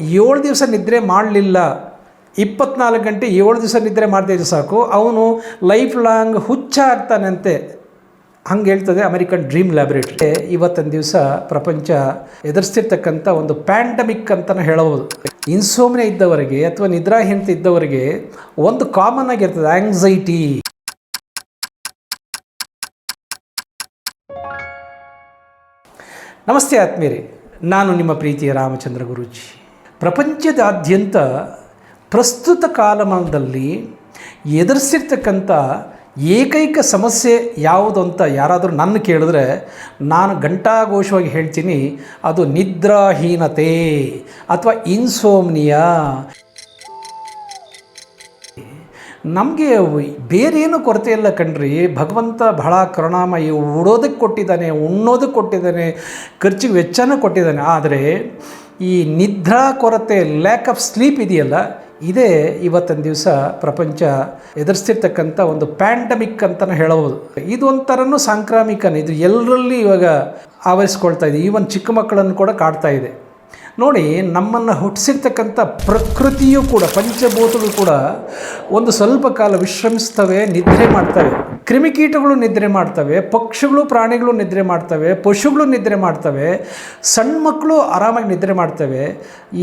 ಏಳು ದಿವಸ ನಿದ್ರೆ ಮಾಡಲಿಲ್ಲ. ಇಪ್ಪತ್ನಾಲ್ಕು ಗಂಟೆ ಏಳು ದಿವಸ ನಿದ್ರೆ ಮಾಡ್ತಿದ್ರೆ ಸಾಕು. ಅವನು ಲೈಫ್ ಲಾಂಗ್ ಹುಚ್ಚ ಆಗ್ತಾನಂತೆ. ಹಂಗೆ ಹೇಳ್ತದೆ ಅಮೆರಿಕನ್ ಡ್ರೀಮ್ ಲ್ಯಾಬೊರೇಟರಿ ಇವತ್ತಿನ ದಿವಸ ಪ್ರಪಂಚ ಎದುರಿಸ್ತಿರ್ತಕ್ಕಂಥ ಒಂದು ಪ್ಯಾಂಡಮಿಕ್ ಅಂತಲೇ ಹೇಳಬಹುದು. ಇನ್ಸೋಮ್ನೆ ಇದ್ದವರಿಗೆ ಅಥವಾ ನಿದ್ರಾಹೀನತೆ ಇದ್ದವರಿಗೆ ಒಂದು ಕಾಮನ್ ಆಗಿರ್ತದೆ ಆಂಗ್ಸೈಟಿ ನಮಸ್ತೆ ಆತ್ಮೀರಿ ನಾನು ನಿಮ್ಮ ಪ್ರೀತಿಯ ರಾಮಚಂದ್ರ ಗುರೂಜಿ. ಪ್ರಪಂಚದಾದ್ಯಂತ ಪ್ರಸ್ತುತ ಕಾಲಮಾನದಲ್ಲಿ ಎದುರಿಸಿರ್ತಕ್ಕಂಥ ಏಕೈಕ ಸಮಸ್ಯೆ ಯಾವುದು ಅಂತ ಯಾರಾದರೂ ನನ್ನ ಕೇಳಿದ್ರೆ ನಾನು ಘಂಟಾಘೋಷವಾಗಿ ಹೇಳ್ತೀನಿ, ಅದು ನಿದ್ರಾಹೀನತೆ ಅಥವಾ ಇನ್ಸೋಮ್ನಿಯಾ ನಮಗೆ ಬೇರೇನು ಕೊರತೆ ಇಲ್ಲ ಕಣ್ರಿ. ಭಗವಂತ ಬಹಳ ಕರುಣಾಮಯಿ, ಉಡೋದಕ್ಕೆ ಕೊಟ್ಟಿದ್ದಾನೆ, ಉಣ್ಣೋದಕ್ಕೆ ಕೊಟ್ಟಿದ್ದಾನೆ, ಖರ್ಚಿಗೆ ವೆಚ್ಚನೂ ಕೊಟ್ಟಿದ್ದಾನೆ. ಆದರೆ ಈ ನಿದ್ರಾ ಕೊರತೆ ಲ್ಯಾಕ್ ಆಫ್ ಸ್ಲೀಪ್ ಇದೆಯಲ್ಲ, ಇದೇ ಇವತ್ತಿನ ದಿವಸ ಪ್ರಪಂಚ ಎದುರಿಸ್ತಿರ್ತಕ್ಕಂಥ ಒಂದು ಪ್ಯಾಂಡಮಿಕ್ ಅಂತಲೇ ಹೇಳಬಹುದು. ಇದು ಒಂಥರನೂ ಸಾಂಕ್ರಾಮಿಕನೇ. ಇದು ಎಲ್ಲರಲ್ಲಿ ಇವಾಗ ಆವರಿಸ್ಕೊಳ್ತಾ ಇದೆ. ಈವನ್ ಚಿಕ್ಕ ಮಕ್ಕಳನ್ನು ಕೂಡ ಕಾಡ್ತಾ ಇದೆ. ನೋಡಿ, ನಮ್ಮನ್ನು ಹುಟ್ಟಿಸಿರ್ತಕ್ಕಂಥ ಪ್ರಕೃತಿಯೂ ಕೂಡ, ಪಂಚಭೂತಗಳು ಕೂಡ ಒಂದು ಸ್ವಲ್ಪ ಕಾಲ ವಿಶ್ರಮಿಸ್ತವೆ, ನಿದ್ರೆ ಮಾಡ್ತವೆ. ಕ್ರಿಮಿಕೀಟಗಳು ನಿದ್ರೆ ಮಾಡ್ತವೆ, ಪಕ್ಷಿಗಳು, ಪ್ರಾಣಿಗಳು ನಿದ್ರೆ ಮಾಡ್ತವೆ, ಪಶುಗಳು ನಿದ್ರೆ ಮಾಡ್ತವೆ, ಸಣ್ಣ ಮಕ್ಕಳು ಆರಾಮಾಗಿ ನಿದ್ರೆ ಮಾಡ್ತವೆ.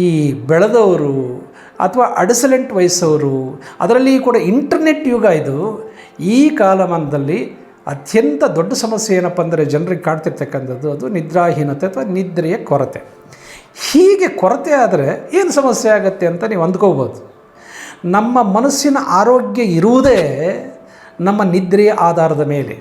ಈ ಬೆಳೆದವರು ಅಥವಾ ಅಡಸಲೆಂಟ್ ವಯಸ್ಸವರು, ಅದರಲ್ಲಿ ಕೂಡ ಇಂಟರ್ನೆಟ್ ಯುಗ ಇದು. ಈ ಕಾಲಮಾನದಲ್ಲಿ ಅತ್ಯಂತ ದೊಡ್ಡ ಸಮಸ್ಯೆ ಏನಪ್ಪ ಅಂದರೆ, ಜನರಿಗೆ ಕಾಡ್ತಿರ್ತಕ್ಕಂಥದ್ದು ಅದು ನಿದ್ರಾಹೀನತೆ ಅಥವಾ ನಿದ್ರೆಯ ಕೊರತೆ. ಹೀಗೆ ಕೊರತೆ ಆದರೆ ಏನು ಸಮಸ್ಯೆ ಆಗುತ್ತೆ ಅಂತ ನೀವು ಅಂದ್ಕೋಬೋದು ನಮ್ಮ ಮನಸ್ಸಿನ ಆರೋಗ್ಯ ಇರುವುದೇ ನಮ್ಮ ನಿದ್ರೆಯ ಆಧಾರದ ಮೇಲೆ.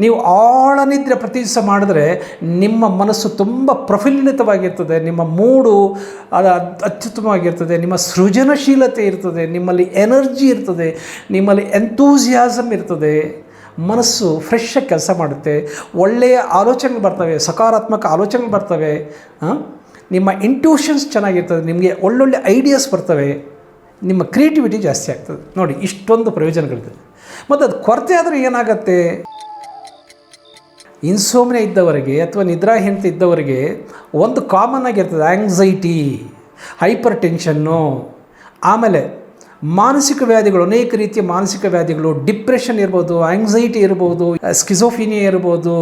ನೀವು ಆಳ ನಿದ್ರೆ ಪ್ರತಿ ದಿವಸ ಮಾಡಿದ್ರೆ ನಿಮ್ಮ ಮನಸ್ಸು ತುಂಬ ಪ್ರಫುಲ್ಲಿತವಾಗಿರ್ತದೆ, ನಿಮ್ಮ ಮೂಡು ಅದು ಅತ್ಯುತ್ತಮವಾಗಿರ್ತದೆ, ನಿಮ್ಮ ಸೃಜನಶೀಲತೆ ಇರ್ತದೆ, ನಿಮ್ಮಲ್ಲಿ ಎನರ್ಜಿ ಇರ್ತದೆ, ನಿಮ್ಮಲ್ಲಿ ಎಂತೂಸಿಯಾಸಮ್ ಇರ್ತದೆ. ಮನಸ್ಸು ಫ್ರೆಶ್ ಆಗಿ ಕೆಲಸ ಮಾಡುತ್ತೆ, ಒಳ್ಳೆಯ ಆಲೋಚನೆಗಳು ಬರ್ತವೆ, ಸಕಾರಾತ್ಮಕ ಆಲೋಚನೆಗಳು ಬರ್ತವೆ ನಿಮ್ಮ ಇಂಟ್ಯೂಷನ್ಸ್ ಚೆನ್ನಾಗಿರ್ತದೆ, ನಿಮಗೆ ಒಳ್ಳೊಳ್ಳೆ ಐಡಿಯಾಸ್ ಬರ್ತವೆ, ನಿಮ್ಮ ಕ್ರಿಯೇಟಿವಿಟಿ ಜಾಸ್ತಿ ಆಗ್ತದೆ. ನೋಡಿ, ಇಷ್ಟೊಂದು ಪ್ರಯೋಜನಗಳಿದೆ. ಮತ್ತು ಅದು ಕೊರತೆ ಆದರೆ ಏನಾಗುತ್ತೆ? ಇನ್ಸೋಮ್ನೆ ಇದ್ದವರಿಗೆ ಅಥವಾ ನಿದ್ರಾಹೀನತೆ ಇದ್ದವರಿಗೆ ಒಂದು ಕಾಮನ್ ಆಗಿರ್ತದೆ ಆಂಗ್ಸೈಟಿ ಹೈಪರ್ ಟೆನ್ಷನ್ನು ಆಮೇಲೆ ಮಾನಸಿಕ ವ್ಯಾಧಿಗಳು, ಅನೇಕ ರೀತಿಯ ಮಾನಸಿಕ ವ್ಯಾಧಿಗಳು, ಡಿಪ್ರೆಷನ್ ಇರ್ಬೋದು ಆಂಗ್ಸೈಟಿ ಇರ್ಬೋದು ಸ್ಕಿಸೋಫಿನಿಯಾ ಇರ್ಬೋದು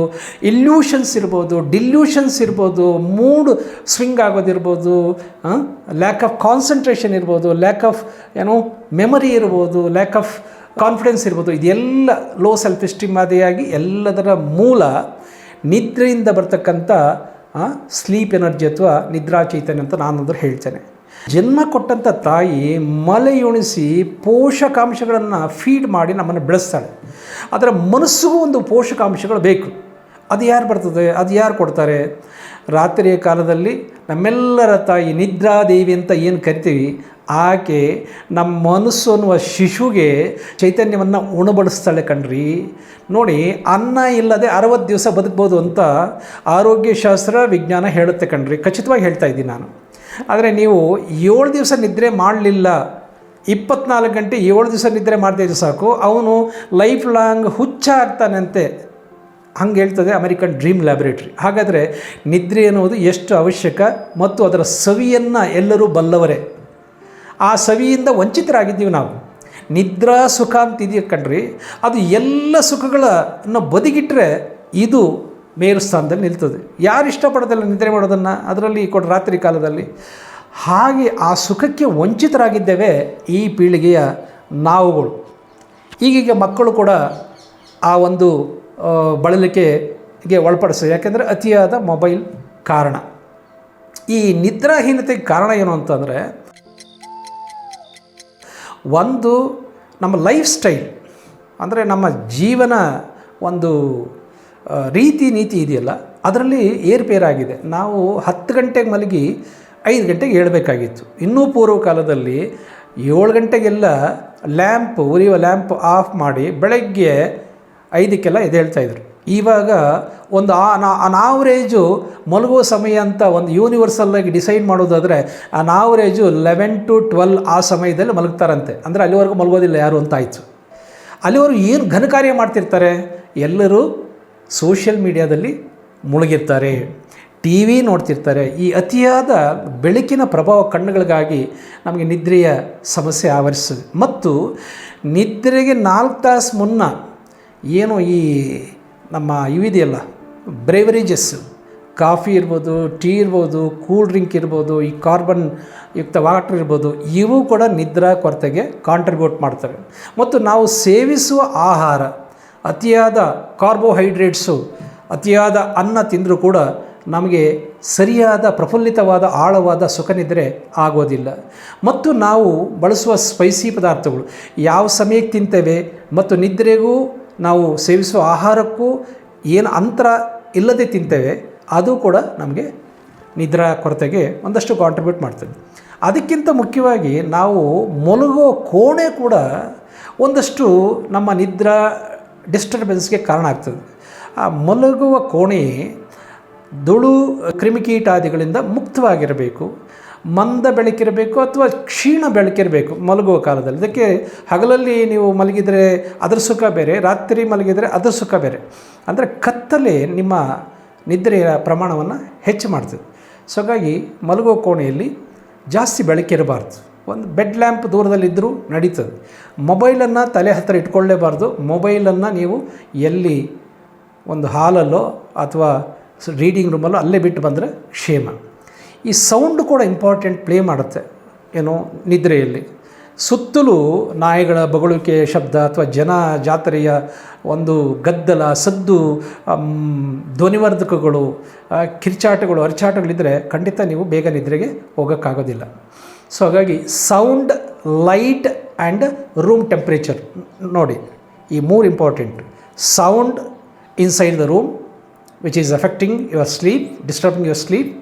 ಇಲ್ಯೂಷನ್ಸ್ ಇರ್ಬೋದು ಡಿಲ್ಯೂಷನ್ಸ್ ಇರ್ಬೋದು ಮೂಡ್ ಸ್ವಿಂಗ್ ಆಗೋದಿರ್ಬೋದು ಲ್ಯಾಕ್ ಆಫ್ ಕಾನ್ಸಂಟ್ರೇಷನ್ ಇರ್ಬೋದು ಲ್ಯಾಕ್ ಆಫ್ ಏನೋ ಮೆಮರಿ ಇರ್ಬೋದು ಲ್ಯಾಕ್ ಆಫ್ ಕಾನ್ಫಿಡೆನ್ಸ್ ಇರ್ಬೋದು, ಇದೆಲ್ಲ ಲೋ ಸೆಲ್ಫ್ ಎಸ್ಟೀಮ್ ಆದಿಯಾಗಿ ಎಲ್ಲದರ ಮೂಲ ನಿದ್ರೆಯಿಂದ ಬರ್ತಕ್ಕಂಥ ಸ್ಲೀಪ್ ಎನರ್ಜಿ ಅಥವಾ ನಿದ್ರಾ ಚೈತನ್ಯ ಅಂತ ನಾನಂದ್ರೆ ಹೇಳ್ತೇನೆ. ಜನ್ಮ ಕೊಟ್ಟಂಥ ತಾಯಿ ಮಲೆಯುಣಿಸಿ ಪೋಷಕಾಂಶಗಳನ್ನು ಫೀಡ್ ಮಾಡಿ ನಮ್ಮನ್ನು ಬೆಳೆಸ್ತಾಳೆ. ಅದರ ಮನಸ್ಸಿಗೂ ಒಂದು ಪೋಷಕಾಂಶಗಳು ಬೇಕು. ಅದು ಯಾರು ಬರ್ತದೆ? ಅದು ಯಾರು ಕೊಡ್ತಾರೆ? ರಾತ್ರಿಯ ಕಾಲದಲ್ಲಿ ನಮ್ಮೆಲ್ಲರ ತಾಯಿ ನಿದ್ರಾದೇವಿ ಅಂತ ಏನು ಕರಿತೀವಿ? ಆಕೆ ನಮ್ಮ ಮನಸ್ಸು ಅನ್ನುವ ಶಿಶುಗೆ ಚೈತನ್ಯವನ್ನು ಉಣಬಡಿಸ್ತಾಳೆ ಕಣ್ರಿ. ನೋಡಿ, ಅನ್ನ ಇಲ್ಲದೆ ಅರವತ್ತು ದಿವಸ ಬದುಕ್ಬೋದು ಅಂತ ಆರೋಗ್ಯಶಾಸ್ತ್ರ ವಿಜ್ಞಾನ ಹೇಳುತ್ತೆ ಕಣ್ರಿ. ಖಚಿತವಾಗಿ ಹೇಳ್ತಾ ಇದ್ದೀನಿ ನಾನು. ಆದರೆ ನೀವು ಏಳು ದಿವಸ ನಿದ್ರೆ ಮಾಡಲಿಲ್ಲ, ಇಪ್ಪತ್ನಾಲ್ಕು ಗಂಟೆ ಏಳು ದಿವಸ ನಿದ್ರೆ ಮಾಡ್ತಿದ್ರೆ ಸಾಕು, ಅವನು ಲೈಫ್ ಲಾಂಗ್ ಹುಚ್ಚ ಆಗ್ತಾನಂತೆ. ಹಂಗೆ ಹೇಳ್ತದೆ ಅಮೆರಿಕನ್ ಡ್ರೀಮ್ ಲ್ಯಾಬೊರೇಟ್ರಿ. ಹಾಗಾದರೆ ನಿದ್ರೆ ಅನ್ನುವುದು ಎಷ್ಟು ಅವಶ್ಯಕ ಮತ್ತು ಅದರ ಸವಿಯನ್ನು ಎಲ್ಲರೂ ಬಲ್ಲವರೇ? ಆ ಸವಿಯಿಂದ ವಂಚಿತರಾಗಿದ್ದೀವಿ ನಾವು. ನಿದ್ರಾ ಸುಖ ಅಂತಿದೆಯಾ ಕಣ್ರಿ. ಅದು ಎಲ್ಲ ಸುಖಗಳನ್ನು ಬದಿಗಿಟ್ಟರೆ ಇದು ಮೇರು ಸ್ಥಾನದಲ್ಲಿ ನಿಲ್ತದೆ. ಯಾರು ಇಷ್ಟಪಡೋದಿಲ್ಲ ನಿದ್ರೆ ಮಾಡೋದನ್ನು ಅದರಲ್ಲಿ ಕೊಡ ರಾತ್ರಿ ಕಾಲದಲ್ಲಿ. ಹಾಗೆ ಆ ಸುಖಕ್ಕೆ ವಂಚಿತರಾಗಿದ್ದೇವೆ ಈ ಪೀಳಿಗೆಯ ನಾವುಗಳು. ಈಗೀಗ ಮಕ್ಕಳು ಕೂಡ ಆ ಒಂದು ಬಳಲಿಕೆಗೆ ಒಳಪಡಿಸ್ತವೆ ಯಾಕೆಂದರೆ ಅತಿಯಾದ ಮೊಬೈಲ್ ಕಾರಣ. ಈ ನಿದ್ರಾಹೀನತೆಗೆ ಕಾರಣ ಏನು ಅಂತಂದರೆ ಒಂದು ನಮ್ಮ ಲೈಫ್ ಸ್ಟೈಲ್ ಅಂದರೆ ನಮ್ಮ ಜೀವನ ಒಂದು ರೀತಿ ನೀತಿ ಇದೆಯಲ್ಲ, ಅದರಲ್ಲಿ ಏರುಪೇರಾಗಿದೆ. ನಾವು ಹತ್ತು ಗಂಟೆಗೆ ಮಲಗಿ ಐದು ಗಂಟೆಗೆ ಏಳಬೇಕಾಗಿತ್ತು. ಇನ್ನೂ ಪೂರ್ವ ಕಾಲದಲ್ಲಿ ಏಳು ಗಂಟೆಗೆಲ್ಲ ಲ್ಯಾಂಪ್, ಉರಿಯುವ ಲ್ಯಾಂಪ್ ಆಫ್ ಮಾಡಿ ಬೆಳಗ್ಗೆ ಐದಕ್ಕೆಲ್ಲ ಎದ್ದೇಳ್ತಾಯಿದ್ರು ಇವಾಗ ಒಂದು ಅನ್ ಆವ್ರೇಜು ಮಲಗುವ ಸಮಯ ಅಂತ ಒಂದು ಯೂನಿವರ್ಸಲ್ಲಾಗಿ ಡಿಸೈಡ್ ಮಾಡೋದಾದರೆ on average eleven to twelve ಆ ಸಮಯದಲ್ಲಿ ಮಲಗ್ತಾರಂತೆ. ಅಂದರೆ ಅಲ್ಲಿವರೆಗೂ ಮಲಗೋದಿಲ್ಲ ಯಾರು ಅಂತ ಆಯಿತು. ಅಲ್ಲಿವರು ಏನು ಘನಕಾರ್ಯ ಮಾಡ್ತಿರ್ತಾರೆ? ಎಲ್ಲರೂ ಸೋಷಿಯಲ್ ಮೀಡಿಯಾದಲ್ಲಿ ಮುಳುಗಿರ್ತಾರೆ. ಟಿ ವಿ ನೋಡ್ತಿರ್ತಾರೆ. ಈ ಅತಿಯಾದ ಬೆಳಕಿನ ಪ್ರಭಾವ ಕಣ್ಣುಗಳಿಗಾಗಿ ನಮಗೆ ನಿದ್ರೆಯ ಸಮಸ್ಯೆ ಆವರಿಸ್ತದೆ. ಮತ್ತು ನಿದ್ರೆಗೆ ನಾಲ್ಕು ತಾಸು ಮುನ್ನ ಏನು ಈ ನಮ್ಮ ಇವಿದೆಯಲ್ಲ ಬ್ರೇವರೇಜಸ್ ಕಾಫಿ ಇರ್ಬೋದು, ಟೀ ಇರ್ಬೋದು ಕೂಲ್ ಡ್ರಿಂಕ್ ಇರ್ಬೋದು, ಈ ಕಾರ್ಬನ್ ಯುಕ್ತ ವಾಟರ್ ಇರ್ಬೋದು, ಇವು ಕೂಡ ನಿದ್ರಾ ಕೊರತೆಗೆ ಕಾಂಟ್ರಿಬ್ಯೂಟ್ ಮಾಡ್ತವೆ. ಮತ್ತು ನಾವು ಸೇವಿಸುವ ಆಹಾರ, ಅತಿಯಾದ ಕಾರ್ಬೋಹೈಡ್ರೇಟ್ಸು ಅತಿಯಾದ ಅನ್ನ ತಿಂದರೂ ಕೂಡ ನಮಗೆ ಸರಿಯಾದ, ಪ್ರಫುಲ್ಲಿತವಾದ, ಆಳವಾದ ಸುಖನಿದ್ರೆ ಆಗೋದಿಲ್ಲ. ಮತ್ತು ನಾವು ಬಳಸುವ ಸ್ಪೈಸಿ ಪದಾರ್ಥಗಳು, ಯಾವ ಸಮಯಕ್ಕೆ ತಿಂತೇವೆ ಮತ್ತು ನಿದ್ರೆಗೂ ನಾವು ಸೇವಿಸುವ ಆಹಾರಕ್ಕೂ ಏನು ಅಂತರ ಇಲ್ಲದೆ ತಿಂತೇವೆ, ಅದು ಕೂಡ ನಮಗೆ ನಿದ್ರಾ ಕೊರತೆಗೆ ಒಂದಷ್ಟು ಕಾಂಟ್ರಿಬ್ಯೂಟ್ ಮಾಡ್ತದೆ. ಅದಕ್ಕಿಂತ ಮುಖ್ಯವಾಗಿ ನಾವು ಮಲಗುವ ಕೋಣೆ ಕೂಡ ಒಂದಷ್ಟು ನಮ್ಮ ನಿದ್ರಾ ಡಿಸ್ಟರ್ಬೆನ್ಸ್ಗೆ ಕಾರಣ ಆಗ್ತದೆ. ಆ ಮಲಗುವ ಕೋಣೆ ಧೂಳು, ಕ್ರಿಮಿಕೀಟಾದಿಗಳಿಂದ ಮುಕ್ತವಾಗಿರಬೇಕು. ಮಂದ ಬೆಳಕಿರಬೇಕು ಅಥವಾ ಕ್ಷೀಣ ಬೆಳಕಿರಬೇಕು ಮಲಗುವ ಕಾಲದಲ್ಲಿ. ಅದಕ್ಕೆ ಹಗಲಲ್ಲಿ ನೀವು ಮಲಗಿದರೆ ಅದರ ಸುಖ ಬೇರೆ, ರಾತ್ರಿ ಮಲಗಿದರೆ ಅದರ ಸುಖ ಬೇರೆ. ಅಂದರೆ ಕತ್ತಲೆ ನಿಮ್ಮ ನಿದ್ರೆಯ ಪ್ರಮಾಣವನ್ನು ಹೆಚ್ಚು ಮಾಡ್ತದೆ. ಸೊ ಹಾಗಾಗಿ ಮಲಗುವ ಕೋಣೆಯಲ್ಲಿ ಜಾಸ್ತಿ ಬೆಳಕಿರಬಾರ್ದು. ಒಂದು ಬೆಡ್ ಲ್ಯಾಂಪ್ ದೂರದಲ್ಲಿದ್ದರೂ ನಡೀತದೆ. ಮೊಬೈಲನ್ನು ತಲೆ ಹತ್ತಿರ ಇಟ್ಕೊಳ್ಳೇಬಾರ್ದು. ಮೊಬೈಲನ್ನು ನೀವು ಎಲ್ಲಿ ಒಂದು ಹಾಲಲ್ಲೋ ಅಥವಾ ರೀಡಿಂಗ್ ರೂಮಲ್ಲೋ ಅಲ್ಲೇ ಬಿಟ್ಟು ಬಂದರೆ ಕ್ಷೇಮ. ಈ ಸೌಂಡ್ ಕೂಡ ಇಂಪಾರ್ಟೆಂಟ್ ಪ್ಲೇ ಮಾಡುತ್ತೆ, ಏನು ನಿದ್ರೆಯಲ್ಲಿ. ಸುತ್ತಲೂ ನಾಯಿಗಳ ಬಗಳುವಿಕೆ, ಶಬ್ದ ಅಥವಾ ಜನ ಜಾತ್ರೆಯ ಒಂದು ಗದ್ದಲ, ಸದ್ದು ಧ್ವನಿವರ್ಧಕಗಳು ಕಿರ್ಚಾಟಗಳು ಅರಿಚಾಟಗಳಿದ್ದರೆ ಖಂಡಿತ ನೀವು ಬೇಗ ನಿದ್ರೆಗೆ ಹೋಗೋಕ್ಕಾಗೋದಿಲ್ಲ. ಸೊ ಹಾಗಾಗಿ sound, light and room temperature ನೋಡಿ, ಈ ಮೂರು important. Sound inside the room, which is affecting your sleep, disturbing your sleep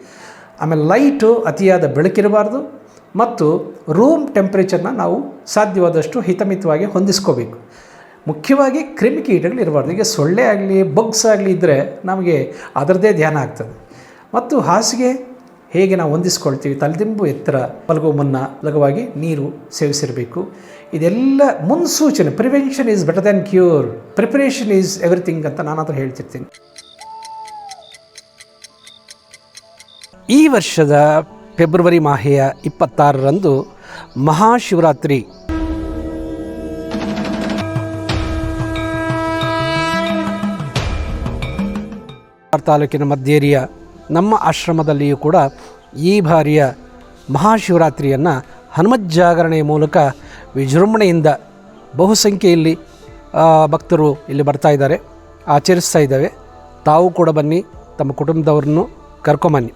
ಆಮೇಲೆ ಲೈಟು ಅತಿಯಾದ ಬೆಳಕಿರಬಾರ್ದು ಮತ್ತು ರೂಮ್ ಟೆಂಪ್ರೇಚರ್ನ ನಾವು ಸಾಧ್ಯವಾದಷ್ಟು ಹಿತಮಿತವಾಗಿ ಹೊಂದಿಸ್ಕೋಬೇಕು. ಮುಖ್ಯವಾಗಿ ಕ್ರಿಮಿಕೀಟಗಳು ಇರಬಾರ್ದು. ಈಗ ಸೊಳ್ಳೆ ಆಗಲಿ, ಬಗ್ಸ್ ಆಗಲಿ ಇದ್ದರೆ ನಮಗೆ ಅದರದ್ದೇ ಧ್ಯಾನ ಆಗ್ತದೆ. ಮತ್ತು ಹಾಸಿಗೆ ಹೇಗೆ ನಾವು ಹೊಂದಿಸ್ಕೊಳ್ತೀವಿ? ತಲೆದಿಂಬು ಎತ್ತರ ಮಲಗುವ ಮುನ್ನ ಲಘುವಾಗಿ ನೀರು ಸೇವಿಸಿರಬೇಕು. ಇದೆಲ್ಲ ಮುನ್ಸೂಚನೆ prevention is better than cure preparation is everything ಅಂತ ನಾನು ಹತ್ರ ಹೇಳ್ತಿರ್ತೀನಿ. ಈ ವರ್ಷದ ಫೆಬ್ರವರಿ ಮಾಹೆಯ ಇಪ್ಪತ್ತಾರರಂದು ಮಹಾಶಿವರಾತ್ರಿ. ತಾಲೂಕಿನ ಮಧ್ಯೇರಿಯ ನಮ್ಮ ಆಶ್ರಮದಲ್ಲಿಯೂ ಕೂಡ ಈ ಬಾರಿಯ ಮಹಾಶಿವರಾತ್ರಿಯನ್ನು ಹನುಮಜ್ಜಾಗರಣೆಯ ಮೂಲಕ ವಿಜೃಂಭಣೆಯಿಂದ ಬಹುಸಂಖ್ಯೆಯಲ್ಲಿ ಭಕ್ತರು ಇಲ್ಲಿ ಬರ್ತಾ ಇದ್ದಾರೆ, ಆಚರಿಸ್ತಾ ಇದ್ದಾವೆ. ತಾವು ಕೂಡ ಬನ್ನಿ, ತಮ್ಮ ಕುಟುಂಬದವ್ರನ್ನು ಕರ್ಕೊಂಬನ್ನಿ.